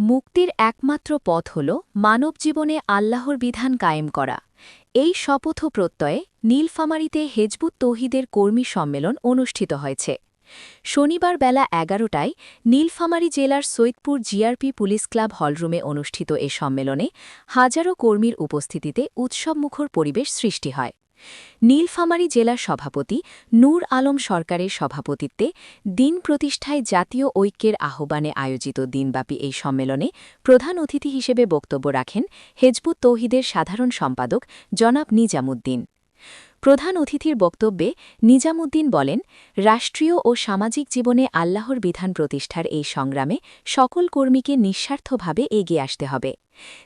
মুক্তির একমাত্র পথ হল মানব জীবনে আল্লাহর বিধান কায়েম করা। এই শপথ প্রত্যয়ে নীলফামারীতে হেজবুত তৌহিদের কর্মী সম্মেলন অনুষ্ঠিত হয়েছে। শনিবার বেলা এগারোটায় নীলফামারী জেলার সৈয়দপুর জিআরপি পুলিশ ক্লাব হলরুমে অনুষ্ঠিত এ সম্মেলনে হাজারো কর্মীর উপস্থিতিতে উৎসবমুখর পরিবেশ সৃষ্টি হয়। নীলফামারী জেলা সভাপতি নূর আলম সরকারের সভাপতিত্বে দিন প্রতিষ্ঠায় জাতীয় ঐক্যের আহ্বানে আয়োজিত দিনব্যাপী এই সম্মেলনে প্রধান অতিথি হিসেবে বক্তব্য রাখেন হেজবুত তৌহিদের সাধারণ সম্পাদক জনাব নিজামুদ্দিন। প্রধান অতিথির বক্তব্যে নিজামুদ্দিন বলেন, রাষ্ট্রীয় ও সামাজিক জীবনে আল্লাহর বিধান প্রতিষ্ঠার এই সংগ্রামে সকল কর্মীকে নিঃস্বার্থভাবে এগিয়ে আসতে হবে।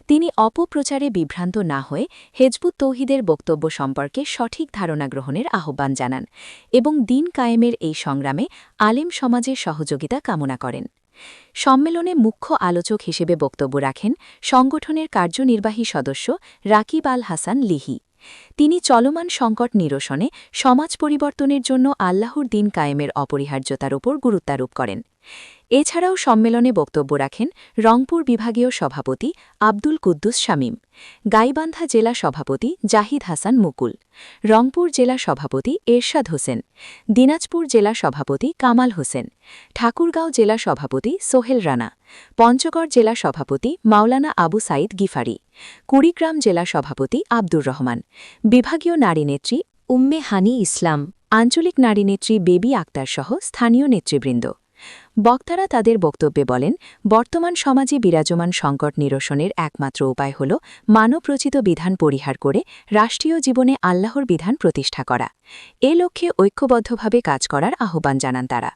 তিনি অপপ্রচারে বিভ্রান্ত না হয়ে হেজবুত তৌহিদের বক্তব্য সম্পর্কে সঠিক ধারণা গ্রহণের আহ্বান জানান এবং দিন কায়েমের এই সংগ্রামে আলেম সমাজের সহযোগিতা কামনা করেন। সম্মেলনে মুখ্য আলোচক হিসেবে বক্তব্য রাখেন সংগঠনের কার্যনির্বাহী সদস্য রাকিব আল হাসান লিহি। তিনি চলমান সংকট নিরসনে সমাজ পরিবর্তনের জন্য আল্লাহর দিন কায়েমের অপরিহার্যতার ওপর গুরুত্বারোপ করেন। এছাড়াও সম্মেলনে বক্তব্য রাখেন রংপুর বিভাগীয় সভাপতি আব্দুল কুদ্দুস শামীম, গাইবান্ধা জেলা সভাপতি জাহিদ হাসান মুকুল, রংপুর জেলা সভাপতি এরশাদ হোসেন, দিনাজপুর জেলা সভাপতি কামাল হোসেন, ঠাকুরগাঁও জেলা সভাপতি সোহেল রানা, পঞ্চগড় জেলা সভাপতি মাওলানা আবু সাইদ গিফারি, কুড়িগ্রাম জেলা সভাপতি আব্দুর রহমান বিভাগীয় নারী নেত্রী উম্মে হানি ইসলাম, আঞ্চলিক নারী নেত্রী বেবি আক্তার সহ স্থানীয় নেতৃবৃন্দ। বক্তারা তাদের বক্তব্যে বলেন, বর্তমান সমাজে বিরাজমান সংকট নিরসনের একমাত্র উপায় হল মানবরচিত বিধান পরিহার করে রাষ্ট্রীয় জীবনে আল্লাহর বিধান প্রতিষ্ঠা করা। এ লক্ষ্যে ঐক্যবদ্ধভাবে কাজ করার আহ্বান জানান তারা।